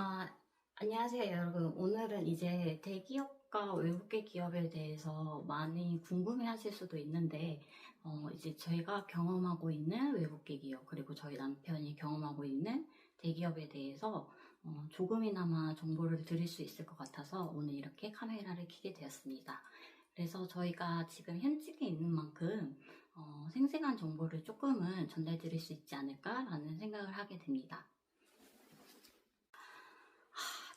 아, 안녕하세요, 여러분. 오늘은 이제 대기업과 외국계 기업에 대해서 많이 궁금해 하실 수도 있는데, 어, 이제 저희가 경험하고 있는 외국계 기업, 그리고 저희 남편이 경험하고 있는 대기업에 대해서 어, 조금이나마 정보를 드릴 수 있을 것 같아서 오늘 이렇게 카메라를 켜게 되었습니다. 그래서 저희가 지금 현직에 있는 만큼 어, 생생한 정보를 조금은 전달 드릴 수 있지 않을까라는 생각을 하게 됩니다.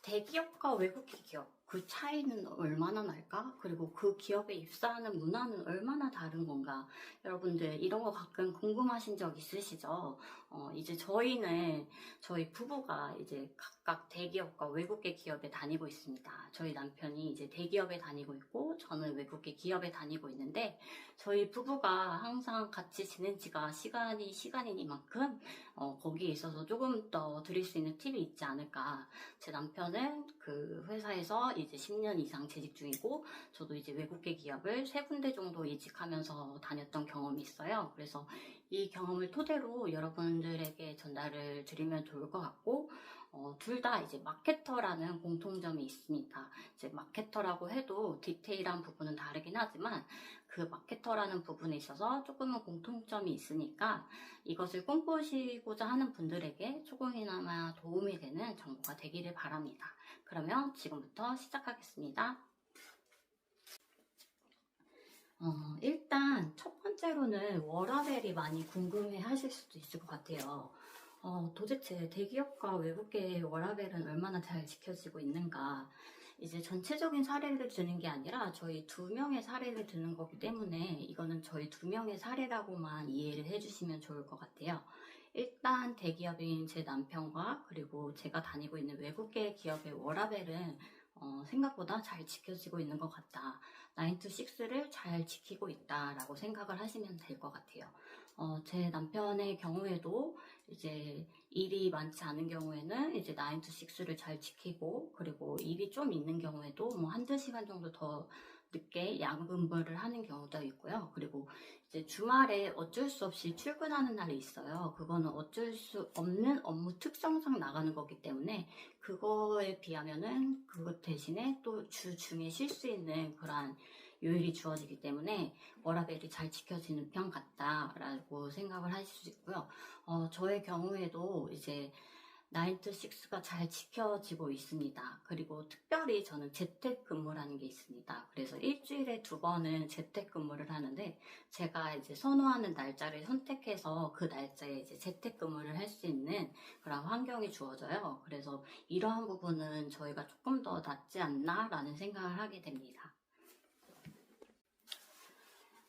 대기업과 외국계 기업 그 차이는 얼마나 날까? 그리고 그 기업에 입사하는 문화는 얼마나 다른 건가? 여러분들 이런 거 가끔 궁금하신 적 있으시죠? 어, 이제 저희는 저희 부부가 이제 각각 대기업과 외국계 기업에 다니고 있습니다. 저희 남편이 이제 대기업에 다니고 있고 저는 외국계 기업에 다니고 있는데 저희 부부가 항상 같이 지낸 지가 시간이 시간이니만큼 어, 거기에 있어서 조금 더 드릴 수 있는 팁이 있지 않을까. 제 남편은 그 회사에서 이제 10년 이상 재직 중이고 저도 이제 외국계 기업을 세 군데 정도 이직하면서 다녔던 경험이 있어요. 그래서 이 경험을 토대로 여러분들에게 전달을 드리면 좋을 것 같고 어, 둘 다 이제 마케터라는 공통점이 있습니다. 이제 마케터라고 해도 디테일한 부분은 다르긴 하지만 그 마케터라는 부분에 있어서 조금은 공통점이 있으니까 이것을 꿈꾸시고자 하는 분들에게 조금이나마 도움이 되는 정보가 되기를 바랍니다. 그러면 지금부터 시작하겠습니다. 어, 일단 첫 번째로는 워라벨이 많이 궁금해 하실 수도 있을 것 같아요. 어, 도대체 대기업과 외국계의 워라벨은 얼마나 잘 지켜지고 있는가. 이제 전체적인 사례를 드는 게 아니라 저희 두 명의 사례를 드는 거기 때문에 이거는 저희 두 명의 사례라고만 이해를 해주시면 좋을 것 같아요. 일단 대기업인 제 남편과 그리고 제가 다니고 있는 외국계 기업의 워라벨은 어, 생각보다 잘 지켜지고 있는 것 같다. 9to6를 잘 지키고 있다라고 생각을 하시면 될 것 같아요. 어, 제 남편의 경우에도 이제 일이 많지 않은 경우에는 이제 9to6를 잘 지키고 그리고 일이 좀 있는 경우에도 뭐 한두 시간 정도 더 늦게 야근분을 하는 경우도 있고요. 그리고 이제 주말에 어쩔 수 없이 출근하는 날이 있어요. 그거는 어쩔 수 없는 업무 특성상 나가는 거기 때문에 그거에 비하면은 그것 대신에 또 주 중에 쉴 수 있는 그러한 요일이 주어지기 때문에 워라벨이 잘 지켜지는 편 같다라고 생각을 하실 수 있고요. 어, 저의 경우에도 이제 9to6가 잘 지켜지고 있습니다. 그리고 특별히 저는 재택근무라는 게 있습니다. 그래서 일주일에 두 번은 재택근무를 하는데 제가 이제 선호하는 날짜를 선택해서 그 날짜에 이제 재택근무를 할 수 있는 그런 환경이 주어져요. 그래서 이러한 부분은 저희가 조금 더 낫지 않나라는 생각을 하게 됩니다.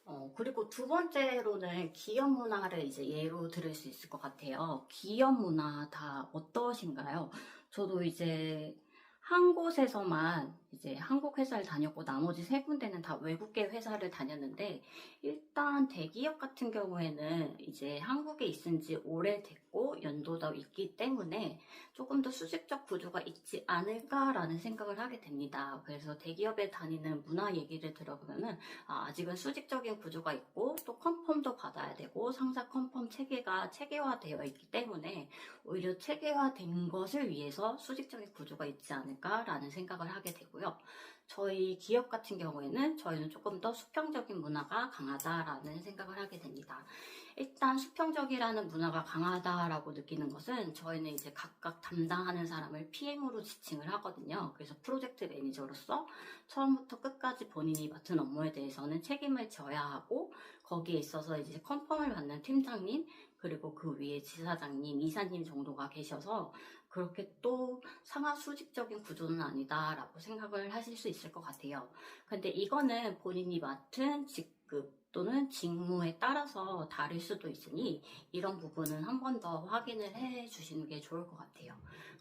어, 그리고 두 번째로는 기업 문화를 이제 예로 들을 수 있을 것 같아요. 기업 문화 다 어떠신가요? 저도 이제 한 곳에서만 이제 한국 회사를 다녔고 나머지 세 군데는 다 외국계 회사를 다녔는데 일단 대기업 같은 경우에는 이제 한국에 있은 지 오래됐고 연도도 있기 때문에 조금 더 수직적 구조가 있지 않을까라는 생각을 하게 됩니다. 그래서 대기업에 다니는 문화 얘기를 들어보면은 아, 아직은 수직적인 구조가 있고 또 컨펌도 받아야 되고 상사 컨펌 체계가 체계화되어 있기 때문에 오히려 체계화된 것을 위해서 수직적인 구조가 있지 않을까라는 생각을 하게 되 고요. 저희 기업 같은 경우에는 저희는 조금 더 수평적인 문화가 강하다라는 생각을 하게 됩니다. 일단 수평적이라는 문화가 강하다라고 느끼는 것은 저희는 이제 각각 담당하는 사람을 PM으로 지칭을 하거든요. 그래서 프로젝트 매니저로서 처음부터 끝까지 본인이 맡은 업무에 대해서는 책임을 져야 하고 거기에 있어서 이제 컨펌을 받는 팀장님 그리고 그 위에 지사장님, 이사님 정도가 계셔서 그렇게 또 상하 수직적인 구조는 아니다라고 생각을 하실 수 있을 것 같아요. 근데 이거는 본인이 맡은 직급 또는 직무에 따라서 다를 수도 있으니 이런 부분은 한 번 더 확인을 해 주시는 게 좋을 것 같아요.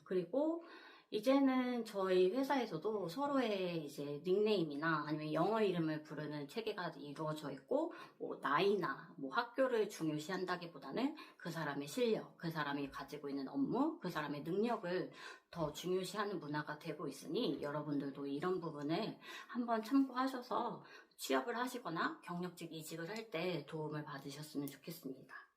그리고 이제는 저희 회사에서도 서로의 이제 닉네임이나 아니면 영어 이름을 부르는 체계가 이루어져 있고, 뭐 나이나 뭐 학교를 중요시한다기보다는 그 사람의 실력, 그 사람이 가지고 있는 업무, 그 사람의 능력을 더 중요시하는 문화가 되고 있으니 여러분들도 이런 부분을 한번 참고하셔서 취업을 하시거나 경력직 이직을 할 때 도움을 받으셨으면 좋겠습니다.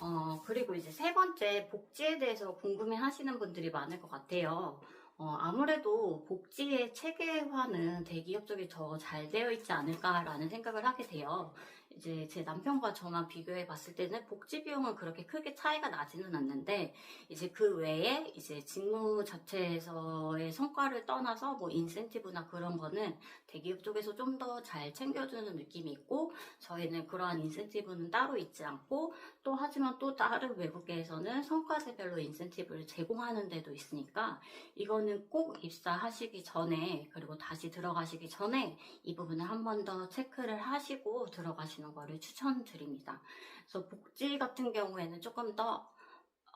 어, 그리고 이제 세 번째, 복지에 대해서 궁금해 하시는 분들이 많을 것 같아요. 어, 아무래도 복지의 체계화는 대기업 쪽이 더 잘 되어 있지 않을까라는 생각을 하게 돼요. 이제 제 남편과 저만 비교해 봤을 때는 복지 비용은 그렇게 크게 차이가 나지는 않는데, 이제 그 외에 이제 직무 자체에서의 성과를 떠나서 뭐 인센티브나 그런 거는 대기업 쪽에서 좀 더 잘 챙겨주는 느낌이 있고, 저희는 그러한 인센티브는 따로 있지 않고, 또 하지만 또 다른 외국계에서는 성과제별로 인센티브를 제공하는 데도 있으니까 이거는 꼭 입사하시기 전에 그리고 다시 들어가시기 전에 이 부분을 한 번 더 체크를 하시고 들어가시는 거를 추천드립니다. 그래서 복지 같은 경우에는 조금 더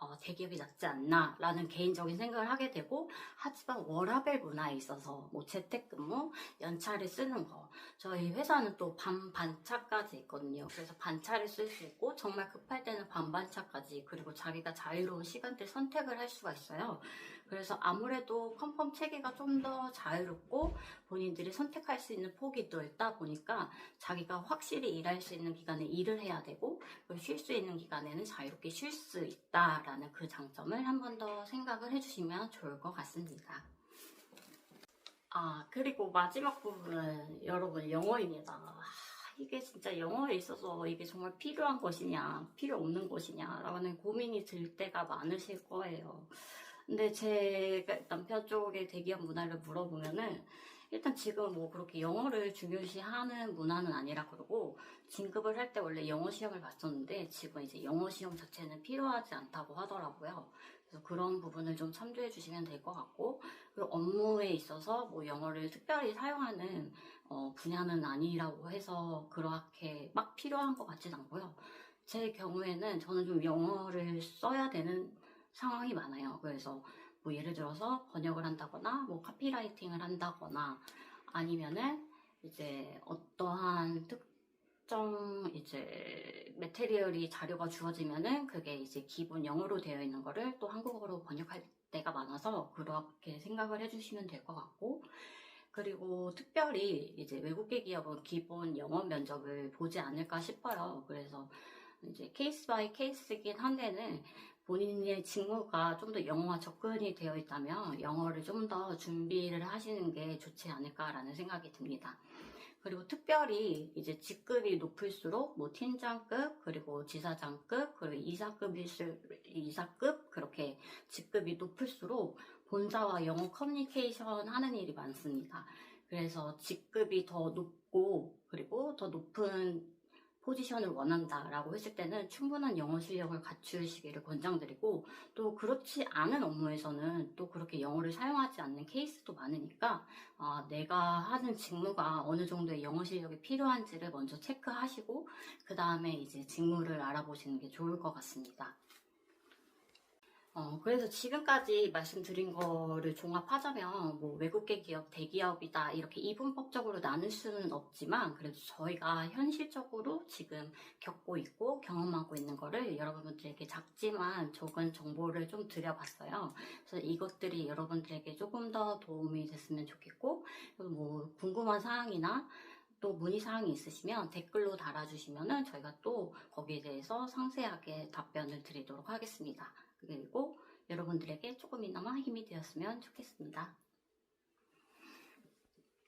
어, 대기업이 낫지 않나 라는 개인적인 생각을 하게 되고 하지만 워라벨 문화에 있어서 뭐 재택근무, 연차를 쓰는 거 저희 회사는 또 반반차까지 있거든요. 그래서 반차를 쓸 수 있고 정말 급할 때는 반반차까지 그리고 자기가 자유로운 시간대 선택을 할 수가 있어요. 그래서 아무래도 컨펌 체계가 좀 더 자유롭고 본인들이 선택할 수 있는 폭이 넓다 보니까 자기가 확실히 일할 수 있는 기간에 일을 해야 되고 쉴 수 있는 기간에는 자유롭게 쉴 수 있다라는 그 장점을 한 번 더 생각을 해주시면 좋을 것 같습니다. 아, 그리고 마지막 부분은 여러분 영어입니다. 아, 이게 진짜 영어에 있어서 이게 정말 필요한 것이냐, 필요 없는 것이냐라는 고민이 들 때가 많으실 거예요. 근데 제 남편 쪽의 대기업 문화를 물어보면은 일단 지금 뭐 그렇게 영어를 중요시하는 문화는 아니라 그러고 진급을 할 때 원래 영어 시험을 봤었는데 지금 이제 영어 시험 자체는 필요하지 않다고 하더라고요. 그래서 그런 부분을 좀 참조해 주시면 될 것 같고 그리고 업무에 있어서 뭐 영어를 특별히 사용하는 어, 분야는 아니라고 해서 그렇게 막 필요한 것 같진 않고요. 제 경우에는 저는 좀 영어를 써야 되는 상황이 많아요. 그래서 뭐 예를 들어서 번역을 한다거나 뭐 카피라이팅을 한다거나 아니면은 이제 어떠한 특정 이제 메테리얼이 자료가 주어지면은 그게 이제 기본 영어로 되어 있는 거를 또 한국어로 번역할 때가 많아서 그렇게 생각을 해주시면 될 것 같고 그리고 특별히 이제 외국계 기업은 기본 영어 면접을 보지 않을까 싶어요. 그래서 이제 케이스 바이 케이스이긴 한데는 본인의 직무가 좀 더 영어와 접근이 되어 있다면 영어를 좀 더 준비를 하시는 게 좋지 않을까라는 생각이 듭니다. 그리고 특별히 이제 직급이 높을수록 뭐 팀장급 그리고 지사장급 그리고 이사급일수 이사급 그렇게 직급이 높을수록 본사와 영어 커뮤니케이션 하는 일이 많습니다. 그래서 직급이 더 높고 그리고 더 높은 포지션을 원한다라고 했을 때는 충분한 영어 실력을 갖추시기를 권장드리고 또 그렇지 않은 업무에서는 또 그렇게 영어를 사용하지 않는 케이스도 많으니까 아, 내가 하는 직무가 어느 정도의 영어 실력이 필요한지를 먼저 체크하시고 그 다음에 이제 직무를 알아보시는 게 좋을 것 같습니다. 어, 그래서 지금까지 말씀드린 거를 종합하자면, 뭐, 외국계 기업, 대기업이다, 이렇게 이분법적으로 나눌 수는 없지만, 그래도 저희가 현실적으로 지금 겪고 있고 경험하고 있는 거를 여러분들에게 작지만 적은 정보를 좀 드려봤어요. 그래서 이것들이 여러분들에게 조금 더 도움이 됐으면 좋겠고, 뭐, 궁금한 사항이나, 또 문의사항이 있으시면 댓글로 달아주시면은 저희가 또 거기에 대해서 상세하게 답변을 드리도록 하겠습니다. 그리고 여러분들에게 조금이나마 힘이 되었으면 좋겠습니다.